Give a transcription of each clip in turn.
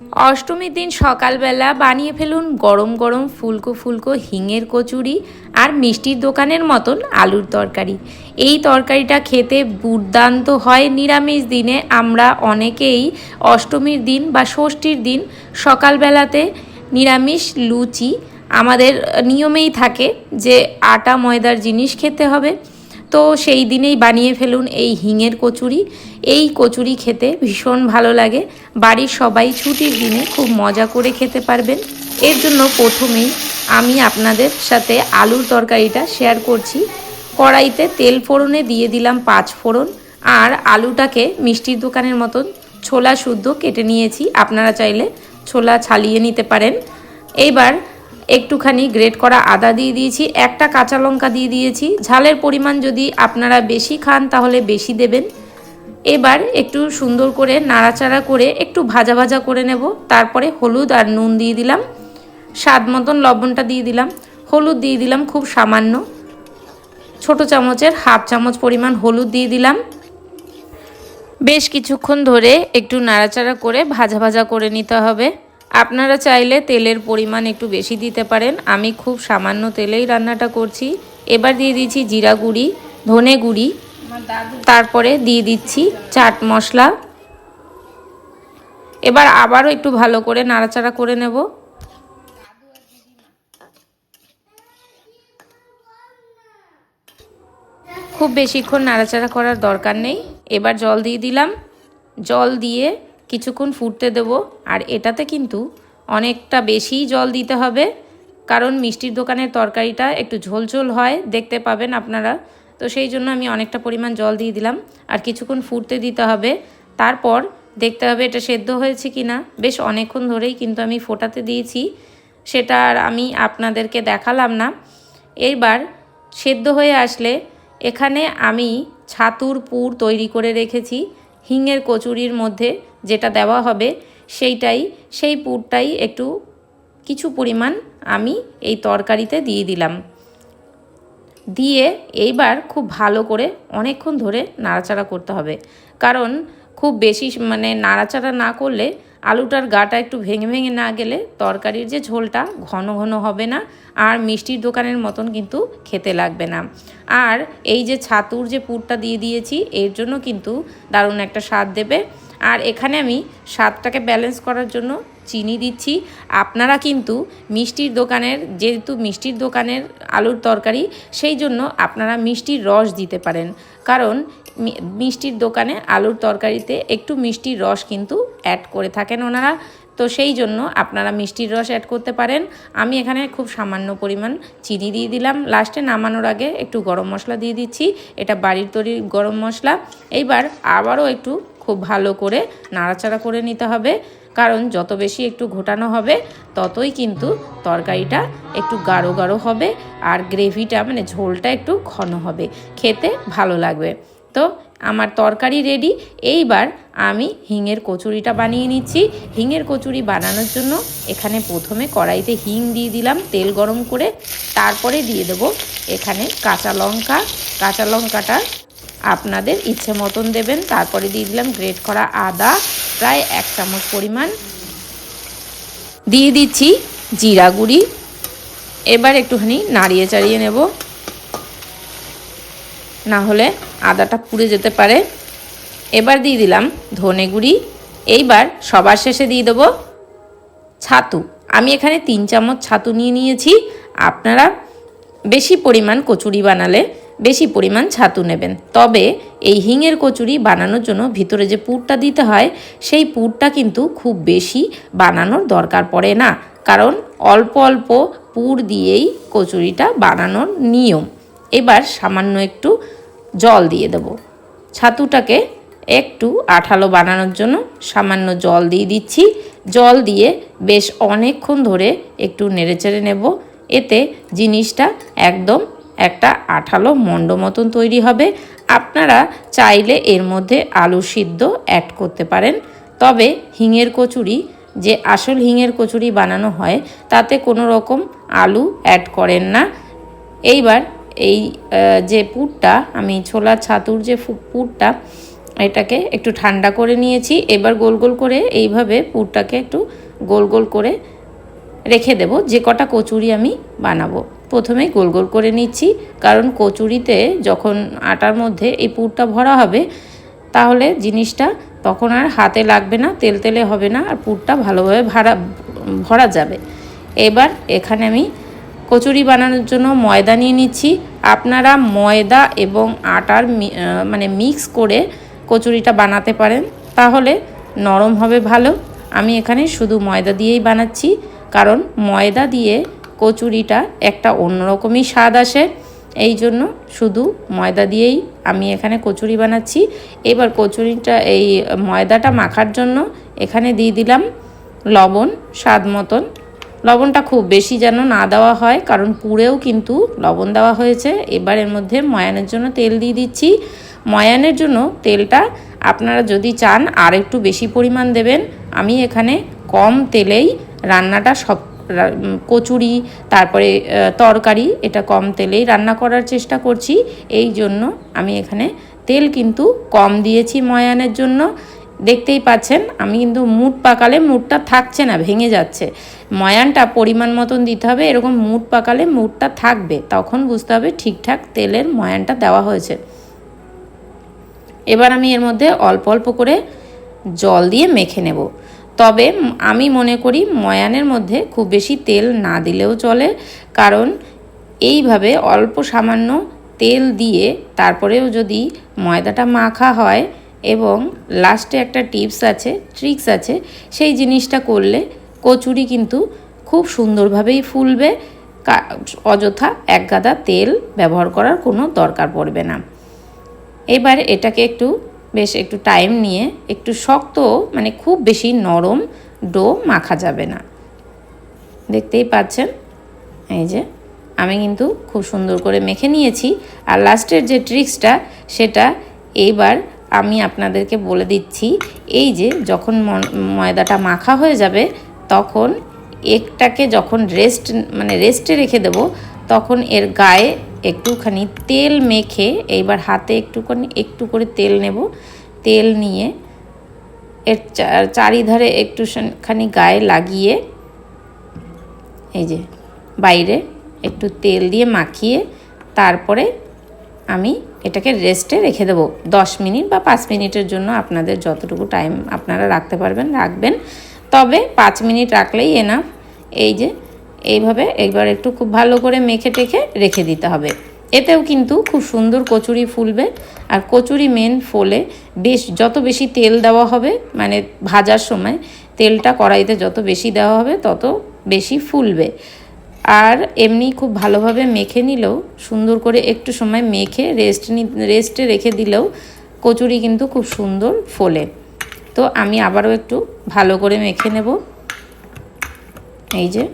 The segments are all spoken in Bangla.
অষ্টমীর দিন সকালবেলা বানিয়ে ফেলুন গরম গরম ফুলকো ফুলকো হিঙের কচুরি আর মিষ্টির দোকানের মতন আলুর তরকারি। এই তরকারিটা খেতে দুর্দান্ত হয় নিরামিষ দিনে। আমরা অনেকেই অষ্টমীর দিন বা ষষ্ঠীর দিন সকালবেলাতে নিরামিষ লুচি আমাদের নিয়মেই থাকে যে আটা ময়দার জিনিস খেতে হবে। তো সেই দিনেই বানিয়ে ফেলুন এই হিঙের কচুরি। এই কচুরি খেতে ভীষণ ভালো লাগে। বাড়ির সবাই ছুটির দিনে খুব মজা করে খেতে পারবেন। এর জন্য প্রথমেই আমি আপনাদের সাথে আলুর তরকারিটা শেয়ার করছি। কড়াইতে তেল ফোড়নে দিয়ে দিলাম পাঁচ ফোড়ন। আর আলুটাকে মিষ্টির দোকানের মতন ছোলা শুদ্ধ কেটে নিয়েছি। আপনারা চাইলে ছোলা ছালিয়ে নিতে পারেন। এইবার একটুখানি গ্রেট করা আদা দিয়ে দিয়েছি, একটা কাঁচা লঙ্কা দিয়ে দিয়েছি। ঝালের পরিমাণ যদি আপনারা বেশি খান তাহলে বেশি দেবেন। এবার একটু সুন্দর করে নাড়াচাড়া করে একটু ভাজা ভাজা করে নেব। তারপরে হলুদ আর নুন দিয়ে দিলাম। স্বাদ মতন লবণটা দিয়ে দিলাম। হলুদ দিয়ে দিলাম খুব সামান্য। ছোট চামচের হাফ চামচ পরিমাণ হলুদ দিয়ে দিলাম। বেশ কিছুক্ষণ ধরে একটু নাড়াচাড়া করে ভাজা ভাজা করে নিতে হবে। আপনারা চাইলে তেলের পরিমাণ একটু বেশি দিতে পারেন। আমি খুব সামান্য তেলেই রান্নাটা করছি। এবার দিয়ে দিচ্ছি জিরা গুঁড়ি, ধনে গুঁড়ি, তারপরে দিয়ে দিচ্ছি চাট মশলা। এবার আবারও একটু ভালো করে নাড়াচাড়া করে নেব। খুব বেশিক্ষণ নাড়াচাড়া করার দরকার নেই। এবার জল দিয়ে দিলাম। জল দিয়ে কিছুক্ষণ ফুটতে দেব। আর এটাতে কিন্তু অনেকটা বেশি জল দিতে হবে। কারণ মিষ্টির দোকানের তরকারিটা একটু ঝোলঝোল হয়, দেখতে পাবেন আপনারা। তো সেই জন্য আমি অনেকটা পরিমাণ জল দিয়ে দিলাম। আর কিছুক্ষণ ফুটতে দিতে হবে। তারপর দেখতে হবে এটা সেদ্ধ হয়েছে কি না বেশ অনেকক্ষণ ধরেই কিন্তু আমি ফোটাতে দিয়েছি। সেটা আর আমি আপনাদেরকে দেখালাম না। এইবার সেদ্ধ হয়ে আসলে এখানে আমি ছাতুর পুর তৈরি করে রেখেছি। হিঙের কচুরির মধ্যে। যেটা দেওয়া হবে সেইটাই, সেই পুরটাই একটু কিছু পরিমাণ আমি এই তরকারিতে দিয়ে দিলাম। দিয়ে এইবার খুব ভালো করে অনেকক্ষণ ধরে নাড়াচাড়া করতে হবে। কারণ খুব বেশি মানে নাড়াচাড়া না করলে আলুটার গাটা একটু ভেঙে ভেঙে না গেলে তরকারির যে ঝোলটা ঘন ঘন হবে না আর মিষ্টির দোকানের মতন কিন্তু খেতে লাগবে না। আর এই যে ছাতুর যে পুরটা দিয়ে দিয়েছি, এর জন্য কিন্তু দারুণ একটা স্বাদ দেবে। আর এখানে আমি স্বাদটাকে ব্যালেন্স করার জন্য চিনি দিচ্ছি। আপনারা কিন্তু মিষ্টির দোকানের, যেহেতু মিষ্টির দোকানের আলুর তরকারি, সেই জন্য আপনারা মিষ্টির রস দিতে পারেন। কারণ মিষ্টির দোকানে আলুর তরকারিতে একটু মিষ্টির রস কিন্তু অ্যাড করে থাকেন ওনারা। তো সেই জন্য আপনারা মিষ্টির রস অ্যাড করতে পারেন। আমি এখানে খুব সামান্য পরিমাণ চিনি দিয়ে দিলাম। লাস্টে নামানোর আগে একটু গরম মশলা দিয়ে দিচ্ছি। এটা বাড়ির তৈরি গরম মশলা। এইবার আবারও একটু খুব ভালো করে নাড়াচাড়া করে নিতে হবে। কারণ যত বেশি একটু ঘোটানো হবে, ততই কিন্তু তরকারিটা একটু গাঢ় গাঢ় হবে আর গ্রেভিটা মানে ঝোলটা একটু ঘন হবে। খেতে ভালো লাগবে। তো আমার তরকারি রেডি এইবার আমি হিঙের কচুরিটা বানিয়ে নিচ্ছি। হিঙের কচুরি বানানোর জন্য এখানে প্রথমে কড়াইতে হিং দিয়ে দিলাম তেল গরম করে। তারপরে দিয়ে দেব এখানে কাঁচা লঙ্কা। কাঁচা লঙ্কাটা আপনাদের ইচ্ছে মতন দেবেন। তারপরে দিয়ে দিলাম গ্রেট করা আদা, প্রায় এক চামচ পরিমাণ। দিয়ে দিচ্ছি জিরা গুঁড়ি। এবার একটুখানি নাড়িয়ে চাড়িয়ে নেব। না হলে আদাটা পুড়ে যেতে পারে। এবার দিয়ে দিলাম ধনে গুঁড়ি। এইবার সবার শেষে দিয়ে দেবো ছাতু। আমি এখানে তিন চামচ ছাতু নিয়ে নিয়েছি। আপনারা বেশি পরিমাণ কচুরি বানালে বেশি পরিমাণ ছাতু নেবেন। তবে এই হিঙের কচুরি বানানোর জন্য ভিতরে যে পুরটা দিতে হয়, সেই পুরটা কিন্তু খুব বেশি বানানোর দরকার পড়ে না। কারণ অল্প অল্প পুর দিয়েই কচুরিটা বানানোর নিয়ম। এবার সামান্য একটু জল দিয়ে দেব। ছাতুটাকে একটু আঠালো বানানোর জন্য সামান্য জল দিয়ে দিচ্ছি। জল দিয়ে বেশ অনেকক্ষণ ধরে একটু নেড়েচেড়ে নেব। এতে জিনিসটা একদম একটা আঠালো মণ্ড মতন তৈরি হবে। আপনারা চাইলে এর মধ্যে আলু সিদ্ধ অ্যাড করতে পারেন। তবে হিঙের কচুরি, যে আসল হিঙের কচুরি বানানো হয়, তাতে কোনো রকম আলু অ্যাড করেন না। এইবার এই যে পুরটা, আমি ছোলার ছাতুর যে পুরটা, এটাকে একটু ঠান্ডা করে নিয়েছি। এবার গোল গোল করে এইভাবে পুরটাকে একটু গোল গোল করে রেখে দেব। যে কটা কচুরি আমি বানাবো। প্রথমে গোল গোল করে নিচ্ছি। কারণ কচুরিতে যখন আটার মধ্যে এই পুরটা ভরা হবে, তাহলে জিনিসটা তখন আর হাতে লাগবে না, তেল তেলে হবে না, আর পুরটা ভালোভাবে ভাড়া, ভরা যাবে। এবার এখানে আমি কচুরি বানানোর জন্য ময়দা নিয়ে নিচ্ছি। আপনারা ময়দা এবং আটার মানে মিক্স করে কচুরিটা বানাতে পারেন, তাহলে নরম হবে ভালো। আমি এখানে শুধু ময়দা দিয়েই বানাচ্ছি, কারণ ময়দা দিয়ে কচুরিটা একটা অন্যরকমই স্বাদ আসে। এই জন্য শুধু ময়দা দিয়েই আমি এখানে কচুরি বানাচ্ছি। এবার কচুরিটা, এই ময়দাটা মাখার জন্য এখানে দিয়ে দিলাম লবণ স্বাদ মতন। লবণটা খুব বেশি যেন না দেওয়া হয়, কারণ পুরেও কিন্তু লবণ দেওয়া হয়েছে। এবার এর মধ্যে ময়ানের জন্য তেল দিয়ে দিচ্ছি। ময়ানের জন্য তেলটা আপনারা যদি চান আর একটু বেশি পরিমাণ দেবেন। আমি এখানে কম তেলেই রান্নাটা সব কচুরি, তারপরে তরকারি, এটা কম তেলেই রান্না করার চেষ্টা করছি। এই জন্য আমি এখানে তেল কিন্তু কম দিয়েছি ময়ানের জন্য। দেখতেই পাচ্ছেন, আমি কিন্তু মুট পাকালে মুটটা থাকছে না, ভেঙে যাচ্ছে। ময়ানটা পরিমাণ মতন দিতে হবে, এরকম মুট পাকালে মুটটা থাকবে। তখন বুঝতে হবে ঠিকঠাক তেলের ময়ানটা দেওয়া হয়েছে। এবার আমি এর মধ্যে অল্প অল্প করে জল দিয়ে মেখে নেব। তবে আমি মনে করি ময়ানের মধ্যে খুব বেশি তেল না দিলেও চলে, কারণ এইভাবে অল্প সামান্য তেল দিয়ে তারপরেও যদি ময়দাটা মাখা হয় এবং লাস্টে একটা টিপস আছে ট্রিক্স আছে, সেই জিনিসটা করলে কচুরি কিন্তু খুব সুন্দরভাবেই ফুলবে। অযথা এক গাদা তেল ব্যবহার করার কোনো দরকার পড়বে না। এবার এটাকে একটু বেশ একটু টাইম নিয়ে একটু শক্ত মানে খুব বেশি নরম ডো মাখা যাবে না। দেখতেই পাচ্ছেন? এই যে, আমি কিন্তু খুব সুন্দর করে মেখে নিয়েছি। আর লাস্টের যে ট্রিক্সটা সেটা এইবার আমি আপনাদেরকে বলে দিচ্ছি। এই যে, যখন ময়দাটা মাখা হয়ে যাবে, তখন একটাকে যখন রেস্ট মানে রেস্টে রেখে দেব, তখন এর গায়ে একটুখানি তেল মেখে এইবার হাতে একটুখানি, একটু করে তেল নেব। তেল নিয়ে এর চারিধারে একটুখানি গায়ে লাগিয়ে এই যে বাইরে একটু তেল দিয়ে মাখিয়ে তারপরে আমি এটাকে রেস্টে রেখে দেবো। দশ মিনিট বা পাঁচ মিনিটের জন্য আপনাদের যতটুকু টাইম আপনারা রাখতে পারবেন, রাখবেন। তবে পাঁচ মিনিট রাখলেই এনাফ এই যে এইভাবে একবার একটু খুব ভালো করে মেখে টেখে রেখে দিতে হবে। এতেও কিন্তু খুব সুন্দর কচুরি ফুলবে আর কচুরি মেন ফোলে বেশ যত বেশি তেল দেওয়া হবে মানে ভাজার সময় তেলটা কড়াইতে যত বেশি দেওয়া হবে তত বেশি ফুলবে। আর এমনি খুব ভালোভাবে মেখে নিলেও, সুন্দর করে একটু সময় মেখে রেস্ট নি রেস্টে রেখে দিলেও কচুরি কিন্তু খুব সুন্দর ফোলে। তো আমি আবারও একটু ভালো করে মেখে নেব। এই যে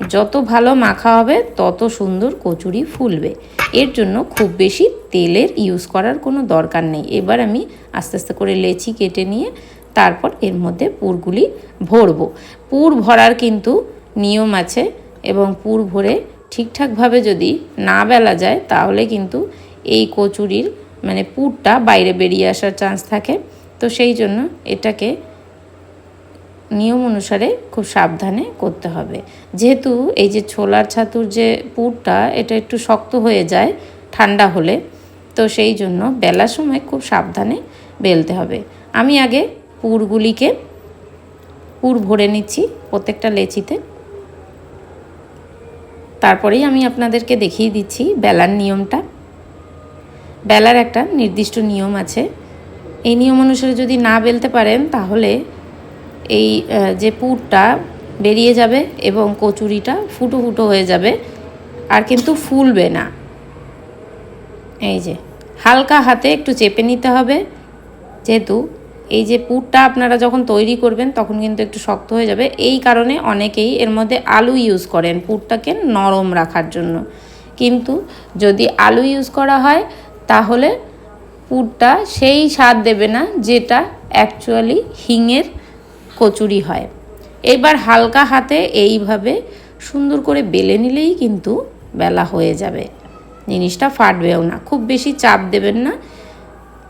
যত ভালো মাখা হবে, তত সুন্দর কচুরি ফুলবে। এর জন্য খুব বেশি তেলের ইউজ করার কোনো দরকার নেই। এবার আমি আস্তে আস্তে করে লেচি কেটে নিয়ে তারপর এর মধ্যে পুরগুলি ভরবো। পুর ভরার কিন্তু নিয়ম আছে এবং পুর ভরে ঠিকঠাকভাবে যদি না বেলা যায়, তাহলে কিন্তু এই কচুরির মানে পুরটা বাইরে বেরিয়ে আসার চান্স থাকে। তো সেই জন্য এটাকে নিয়ম অনুসারে খুব সাবধানে করতে হবে। যেহেতু এই যে ছোলার ছাতুর যে পুরটা, এটা একটু শক্ত হয়ে যায়, ঠান্ডা হলে, তো সেই জন্য বেলার সময় খুব সাবধানে বেলতে হবে। আমি আগে পুরগুলিকে, পুর ভরে নিচ্ছি প্রত্যেকটা লেচিতে। তারপরেই আমি আপনাদেরকে দেখিয়ে দিচ্ছি বেলার নিয়মটা। বেলার একটা নির্দিষ্ট নিয়ম আছে। এই নিয়ম অনুসারে যদি না বেলতে পারেন, তাহলে এই যে পুরটা বেরিয়ে যাবে এবং কচুরিটা ফুটো ফুটো হয়ে যাবে, আর কিন্তু ফুলবে না। এই যে, হালকা হাতে একটু চেপে নিতে হবে। যেহেতু এই যে পুরটা আপনারা যখন তৈরি করবেন, তখন কিন্তু একটু শক্ত হয়ে যাবে। এই কারণে অনেকেই এর মধ্যে আলু ইউজ করেন পুরটাকে নরম রাখার জন্য। কিন্তু যদি আলু ইউজ করা হয়, তাহলে পুরটা সেই স্বাদ দেবে না যেটা অ্যাকচুয়ালি হিঙের কচুরি হয়। এবার হালকা হাতে এইভাবে সুন্দর করে বেলে নিলেই কিন্তু বেলা হয়ে যাবে। জিনিসটা ফাটবেও না। খুব বেশি চাপ দেবেন না।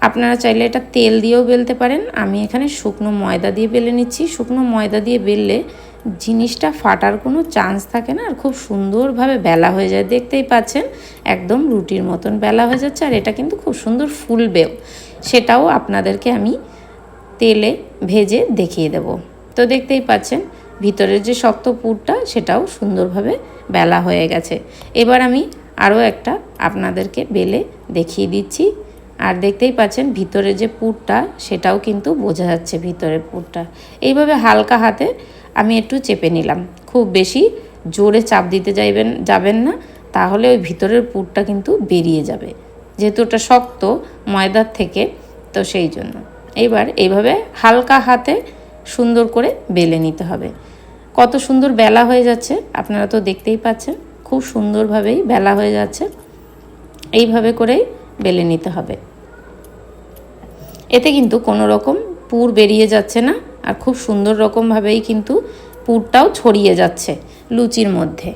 আপনারা চাইলে এটা তেল দিয়েও বেলতে পারেন। আমি এখানে শুকনো ময়দা দিয়ে বেলে নিচ্ছি। শুকনো ময়দা দিয়ে বেললে জিনিসটা ফাটার কোনো চান্স থাকে না। আর খুব সুন্দরভাবে বেলা হয়ে যায়। দেখতেই পাচ্ছেন, একদম রুটির মতন বেলা হয়ে যাচ্ছে। আর এটা কিন্তু খুব সুন্দর ফুলবেও। সেটাও আপনাদেরকে আমি তেলে ভেজে দেখিয়ে দেব। তো দেখতেই পাচ্ছেন, ভিতরের যে শক্ত পুরটা, সেটাও সুন্দরভাবে বেলা হয়ে গেছে। এবার আমি আরও একটা আপনাদেরকে বেলে দেখিয়ে দিচ্ছি। আর দেখতেই পাচ্ছেন ভিতরে যে পুরটা, সেটাও কিন্তু বোঝা যাচ্ছে ভিতরের পুরটা। এইভাবে হালকা হাতে আমি একটু চেপে নিলাম। খুব বেশি জোরে চাপ দিতে যাইবেন, যাবেন না, তাহলে ওই ভিতরের পুরটা কিন্তু বেরিয়ে যাবে। যেহেতু ওটা শক্ত ময়দার থেকে, তো সেই জন্য। এবার এইভাবে হালকা হাতে সুন্দর করে বেলে নিতে হবে। কত সুন্দর বেলা হয়ে যাচ্ছে, আপনারা তো দেখতেই পাচ্ছেন, খুব সুন্দরভাবেই বেলা হয়ে যাচ্ছে। এইভাবে করেই বেলে নিতে হবে। এতে কিন্তু কোনো রকম পুর বেরিয়ে যাচ্ছে না, আর খুব সুন্দর রকমভাবেই কিন্তু পুরটাও ছড়িয়ে যাচ্ছে লুচির মধ্যে।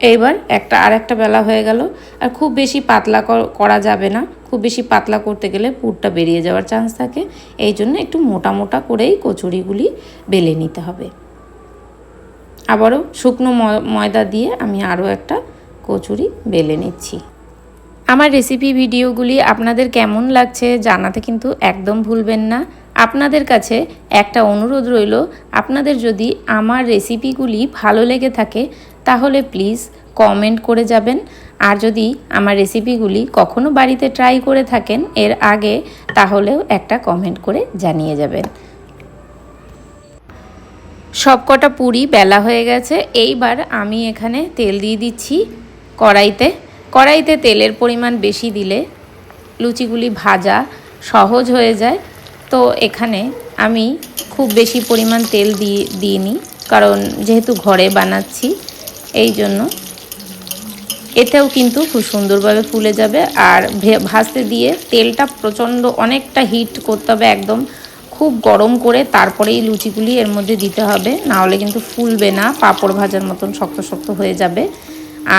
এইবার একটা আর একটা বেলা হয়ে গেল। আর খুব বেশি পাতলা করা যাবে না। খুব বেশি পাতলা করতে গেলে পুরটা বেরিয়ে যাওয়ার চান্স থাকে। এই জন্য একটু মোটা মোটা করেই কচুরিগুলি বেলে নিতে হবে। আবারও শুকনো ময়দা দিয়ে আমি আরও একটা কচুরি বেলে নিচ্ছি। আমার রেসিপি ভিডিওগুলি আপনাদের কেমন লাগছে জানাতে কিন্তু একদম ভুলবেন না। আপনাদের কাছে একটা অনুরোধ রইল, আপনাদের যদি আমার রেসিপিগুলি ভালো লেগে থাকে তাহলে প্লিজ কমেন্ট করে যাবেন। আর যদি আমার রেসিপিগুলি কখনো বাড়িতে ট্রাই করে থাকেন এর আগে, তাহলেও একটা কমেন্ট করে জানিয়ে যাবেন। সবকটা পুরি বেলা হয়ে গেছে। এইবার আমি এখানে তেল দিয়ে দিচ্ছি কড়াইতে। কড়াইতে তেলের পরিমাণ বেশি দিলে লুচিগুলি ভাজা সহজ হয়ে যায়। তো এখানে আমি খুব বেশি পরিমাণ তেল দিয়ে দিইনি, কারণ যেহেতু ঘরে বানাচ্ছি এই জন্য এতেও কিন্তু খুব সুন্দরভাবে ফুলে যাবে আর ভাজতে দিয়ে তেলটা প্রচণ্ড অনেকটা হিট করতে হবে একদম খুব গরম করে, তারপরেই লুচিগুলি এর মধ্যে দিতে হবে। নাহলে কিন্তু ফুলবে না, পাঁপড় ভাজার মতন শক্ত শক্ত হয়ে যাবে।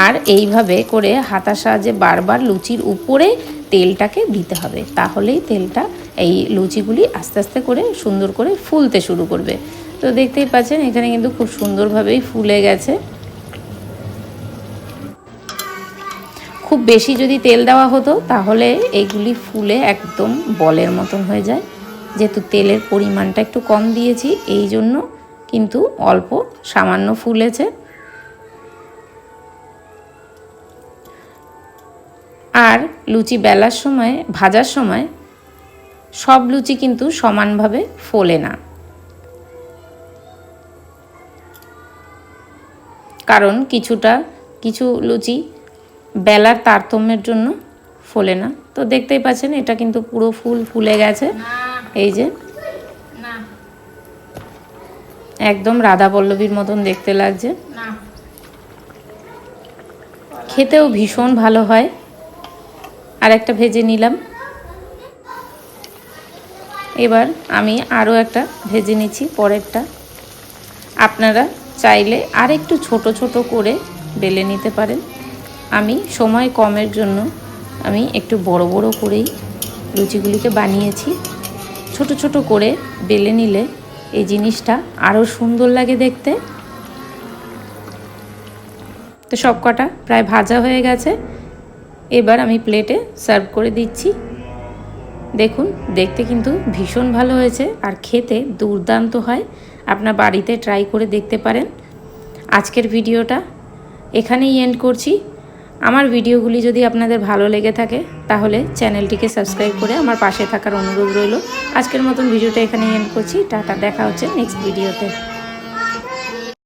আর এইভাবে করে হাতার সাহায্যে বারবার লুচির উপরে তেলটাকে দিতে হবে। তাহলেই তেলটা এই লুচিগুলি আস্তে আস্তে করে সুন্দর করে ফুলতে শুরু করবে। তো দেখতেই পাচ্ছেন, এখানে কিন্তু খুব সুন্দরভাবেই ফুলে গেছে। খুব বেশি যদি তেল দেওয়া হতো, তাহলে এইগুলি ফুলে একদম বলের মতন হয়ে যায়। যেহেতু তেলের পরিমাণটা একটু কম দিয়েছি, এই জন্য কিন্তু অল্প সামান্য ফুলেছে। আর লুচি বেলার সময়, ভাজার সময় সব লুচি কিন্তু সমানভাবে ফোলে না। কারণ কিছুটা, কিছু লুচি বেলার তারতম্যের জন্য ফোলে না। তো দেখতেই পাচ্ছেন, এটা কিন্তু পুরো ফুল ফুলে গেছে। এই যে। একদম রাধা পল্লবীর মতন দেখতে লাগছে। খেতেও ভীষণ ভালো হয়। আর একটা ভেজে নিলাম। এবার আমি আরও একটা ভেজে নিচ্ছি পরেরটা। আপনারা চাইলে আর একটু ছোট ছোট করে বেলে নিতে পারেন। আমি সময় কমের জন্য আমি একটু বড় বড় করেই লুচিগুলিকে বানিয়েছি। ছোট ছোট করে বেলে নিলে এই জিনিসটা আরও সুন্দর লাগে দেখতে। তো সব কটা প্রায় ভাজা হয়ে গেছে। এবার আমি প্লেটে সার্ভ করে দিচ্ছি। দেখুন, দেখতে কিন্তু ভীষণ ভালো হয়েছে আর খেতে দুর্দান্ত হয়। আপনার বাড়িতে ট্রাই করে দেখতে পারেন। আজকের ভিডিওটা এখানেই এন্ড করছি। আমার ভিডিওগুলি যদি আপনাদের ভালো লেগে থাকে, তাহলে চ্যানেলটিকে সাবস্ক্রাইব করে আমার পাশে থাকার অনুরোধ রইল। আজকের মতন ভিডিওটা এখানে এন্ড করছি। টাটা, দেখা হচ্ছে নেক্সট ভিডিওতে